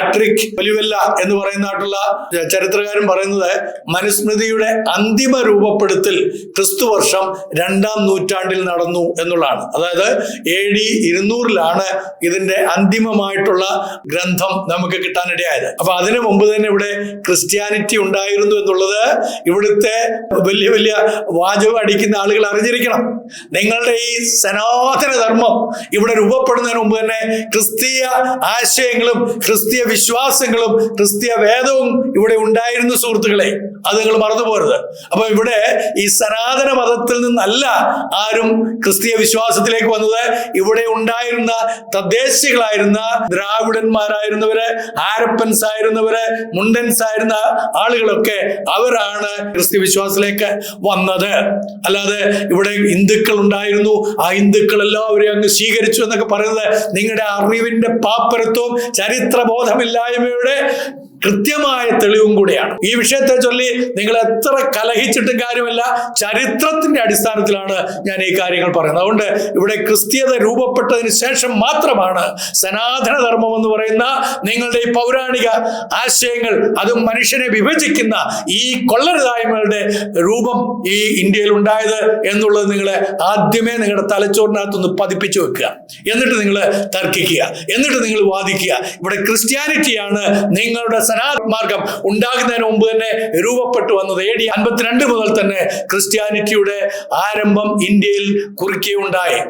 Patrick ഒലിവെല്ല എന്ന് പറയുന്നതായിട്ടുള്ള ചരിത്രകാരൻ പറയുന്നത് മനുസ്മൃതിയുടെ അന്തിമ രൂപപ്പെടുത്തൽ ക്രിസ്തു വർഷം രണ്ടാം നൂറ്റാണ്ടിൽ നടന്നു എന്നുള്ളതാണ്. അതായത് എ ഡി ഇരുന്നൂറിലാണ് ഇതിന്റെ അന്തിമമായിട്ടുള്ള ഗ്രന്ഥം നമുക്ക് കിട്ടാനിടയായത്. അപ്പൊ അതിനു മുമ്പ് തന്നെ ഇവിടെ ക്രിസ്ത്യാനിറ്റി ഉണ്ടായിരുന്നു എന്നുള്ളത് ഇവിടുത്തെ വലിയ വലിയ വാചകം അടിക്കുന്ന ആളുകൾ അറിഞ്ഞിരിക്കണം. നിങ്ങളുടെ ഈ സനാതന ധർമ്മം ഇവിടെ രൂപപ്പെടുന്നതിന് മുമ്പ് തന്നെ ക്രിസ്തീയ ആശയങ്ങളും ക്രിസ്തീയ വിശ്വാസങ്ങളും ക്രിസ്തീയ വേദവും ഇവിടെ ഉണ്ടായിരുന്നു സുഹൃത്തുക്കളെ. അത് നിങ്ങൾ മറന്നു പോരുത് അപ്പൊ ഇവിടെ ഈ സനാതന മതത്തിൽ നിന്നല്ല ആരും ക്രിസ്തീയ വിശ്വാസത്തിലേക്ക് വന്നത്. ഇവിടെ ഉണ്ടായിരുന്ന തദ്ദേശികളായിരുന്ന ദ്രാവിഡന്മാരായിരുന്നവര് ആരപ്പൻസ് ആയിരുന്നവര് മുണ്ടൻസ് ആയിരുന്ന ആളുകളൊക്കെ അവരാണ് ക്രിസ്തീയ വിശ്വാസത്തിലേക്ക് വന്നത്. അല്ലാതെ ഇവിടെ ഹിന്ദുക്കൾ ഉണ്ടായിരുന്നു. ആ ഹിന്ദുക്കൾ എല്ലാവരെയും അങ്ങ് സ്വീകരിച്ചു എന്നൊക്കെ പറയുന്നത് നിങ്ങളുടെ അറിവിന്റെ പാപ്പരത്വവും ചരിത്രബോധമില്ലായ്മയുടെ കൃത്യമായ തെളിവും കൂടെയാണ്. ഈ വിഷയത്തെ ചൊല്ലി നിങ്ങൾ എത്ര കലഹിച്ചിട്ടും കാര്യമല്ല. ചരിത്രത്തിന്റെ അടിസ്ഥാനത്തിലാണ് ഞാൻ ഈ കാര്യങ്ങൾ പറയുന്നത്. അതുകൊണ്ട് ഇവിടെ ക്രിസ്തീയത രൂപപ്പെട്ടതിന് ശേഷം മാത്രമാണ് സനാതനധർമ്മം എന്ന് പറയുന്ന നിങ്ങളുടെ ഈ പൗരാണിക ആശയങ്ങൾ അതും മനുഷ്യനെ വിഭജിക്കുന്ന ഈ കൊള്ളരുതായ്മകളുടെ രൂപം ഈ ഇന്ത്യയിൽ ഉണ്ടായത് എന്നുള്ളത് നിങ്ങൾ ആദ്യമേ നിങ്ങളുടെ തലച്ചോറിനകത്തൊന്ന് പതിപ്പിച്ചു വെക്കുക. എന്നിട്ട് നിങ്ങൾ തർക്കിക്കുക. എന്നിട്ട് നിങ്ങൾ വാദിക്കുക. ഇവിടെ ക്രിസ്ത്യാനിറ്റിയാണ് നിങ്ങളുടെ സനാതന മാർഗം ഉണ്ടാകുന്നതിന് മുമ്പ് തന്നെ രൂപപ്പെട്ടു വന്നത് എ ഡി അൻപത്തിരണ്ട് മുതൽ തന്നെ ക്രിസ്ത്യാനിറ്റിയുടെ ആരംഭം ഇന്ത്യയിൽ കുറിക്കുകയുണ്ടായി